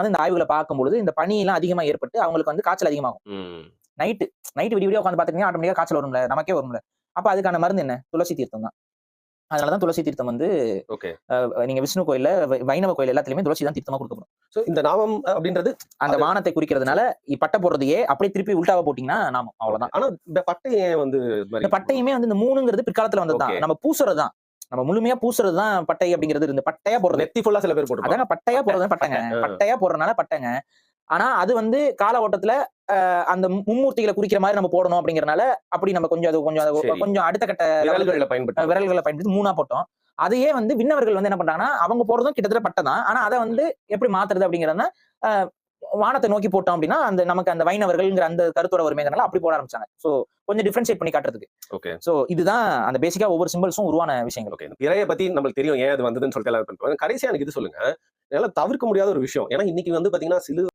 வந்து இந்த ஆய்வுகளை பார்க்கும்பொழுது இந்த பனியெல்லாம் அதிகமா ஏற்பட்டு அவங்களுக்கு வந்து காய்ச்சல் அதிகமாகும். நைட்டு நைட்டு விடிய விடிய உட்காந்து பாத்தீங்கன்னா ஆட்டோமேட்டிக்கா காய்ச்சல் வரும்ல நமக்கே வரும்ல. அப்ப அதுக்கான மருந்து என்ன? துளசி தீர்த்தம் தான். அதனாலதான் துளசி தீர்த்தம் வந்து நீங்க விஷ்ணு கோயில்ல வைணவ கோயில் எல்லாத்துலயுமே துளசி தான் தீர்த்தமா கொடுக்கப்படும். சோ இந்த நாமம் அப்படின்றது அந்த வானத்தை குறிக்கிறதுனால பட்டை போடுறதையே அப்படியே திருப்பி உல்டாவா போட்டீங்கன்னா நாமம் அவ்வளவுதான். ஆனா இந்த பட்டை ஏன் வந்து இந்த பட்டையுமே வந்து இந்த மூணுங்கிறது பிற்காலத்துல வந்ததுதான். நம்ம பூசுறது தான் நம்ம முழுமையா பூசுறது தான் பட்டை அப்படிங்கிறது இருந்து பட்டையா போடுறது. நெத்தி ஃபுல்லா சில பேர் போட்டுருப்பாங்க. அதாங்க பட்டையா போடுறது பட்டைங்க. பட்டையா போடுறதுனால பட்டைங்க. ஆனா அது வந்து கால ஓட்டத்துல அஹ், அந்த மும்மூர்த்திகளை குறிக்கிற மாதிரி நம்ம போடணும் அப்படிங்கறனால அப்படி நம்ம கொஞ்சம் அது கொஞ்சம். கொஞ்சம் அடுத்த கட்ட விரல்கள்ல பயன்படுத்த விரல்களை பயன்படுத்தி மூணா போட்டோம். அதையே வந்து விண்ணவர்கள் வந்து என்ன பண்றாங்கன்னா அவங்க போடுறதும் கிட்டத்தட்ட பட்டை தான். ஆனா அதை வந்து எப்படி மாத்துறது அப்படிங்கறதுனா வானத்தை நோக்கி போட்டோம் அப்படின்னா அந்த நமக்கு அந்த வைணவர்கள்ங்கிற அந்த கருத்தோட வருமேங்கனால அப்படி போட ஆரம்பிச்சாங்க. சோ கொஞ்சம் டிஃபரன்ஷியேட் பண்ணி காட்டுறதுக்கு. ஓகே சோ இதுதான் அந்த பேசிக்கா ஒவ்வொரு சிம்பிள்ஸும் உருவான விஷயங்கள். ஓகே பிறைய பத்தி நம்மளுக்கு தெரியும் ஏன் அது வந்ததுன்னு சொல்லிட்டு எல்லாம் பண்றாங்க கடைசியா எனக்கு இது சொல்லுங்க என்னால தவிர்க்க முடியாத ஒரு விஷயம். ஏன்னா இன்னைக்கு வந்து பாத்தீங்கன்னா சிறு